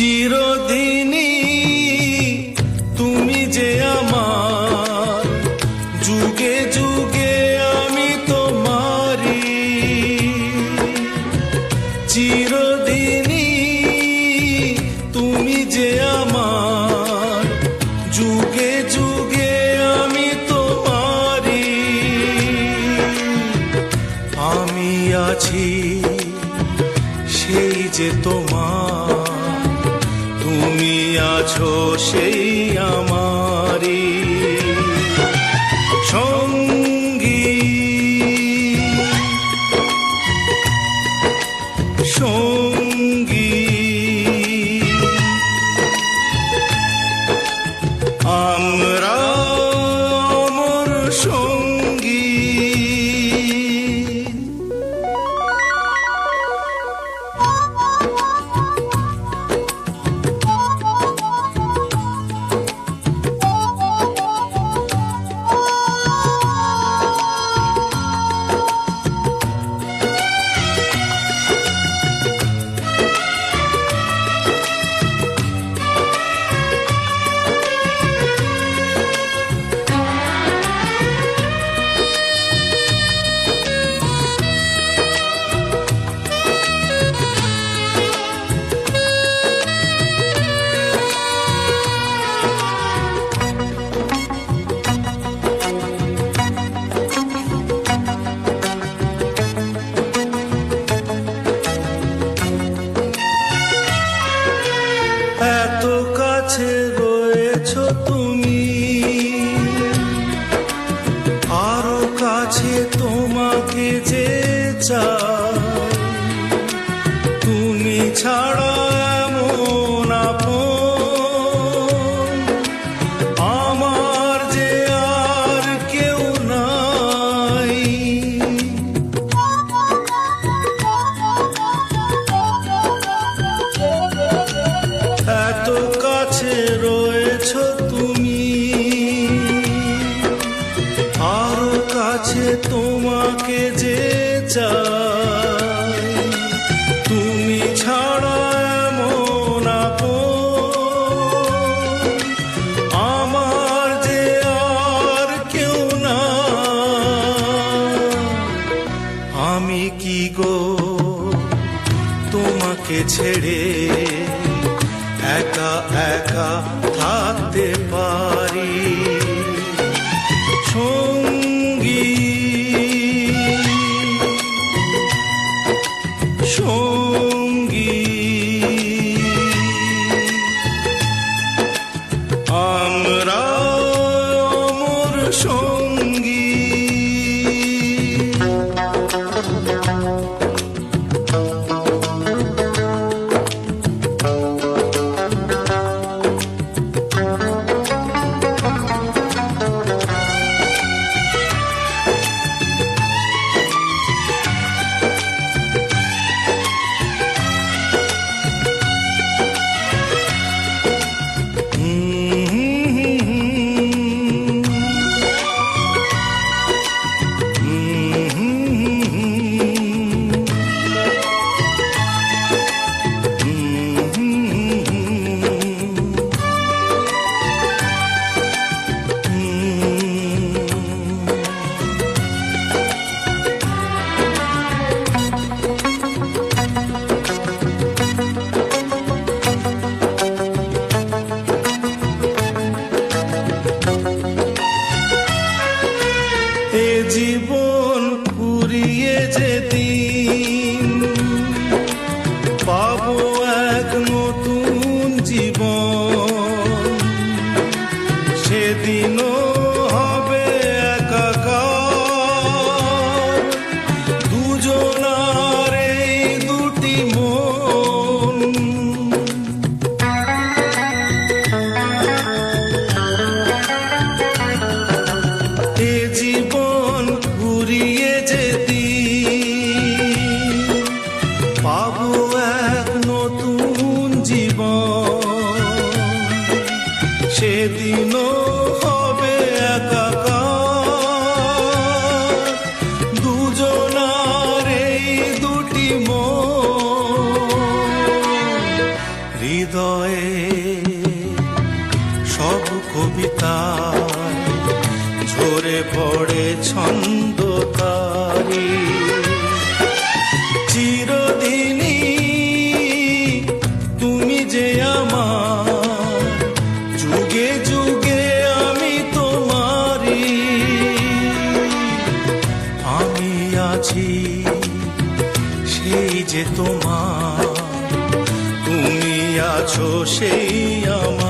চিরদিনই তুমি যে আমার। যুগে যুগে আমি তোমারি চিরদিনই তুমি যে আমার। যুগে যুগে আমি তোমারি আমি আছি সেই যে তোমার। তুমি আছো সেই আমারি সঙ্গী। সঙ্গী তুমি। আরও কাছে তোমাকে যে চাই। তোমাকে যে চাই, তুমি ছাড়া এমন আমার যে আর কেউ না আমি কি গো তোমাকে ছেড়ে একা একা থাকতে পারি সেদিনও হবে একাকার। দুজনার এই দুটি হৃদয়ে সব কবিতা ঝরে পড়ে ছন্দ তারি যে তোমার। তুমি আছো সেই আমারি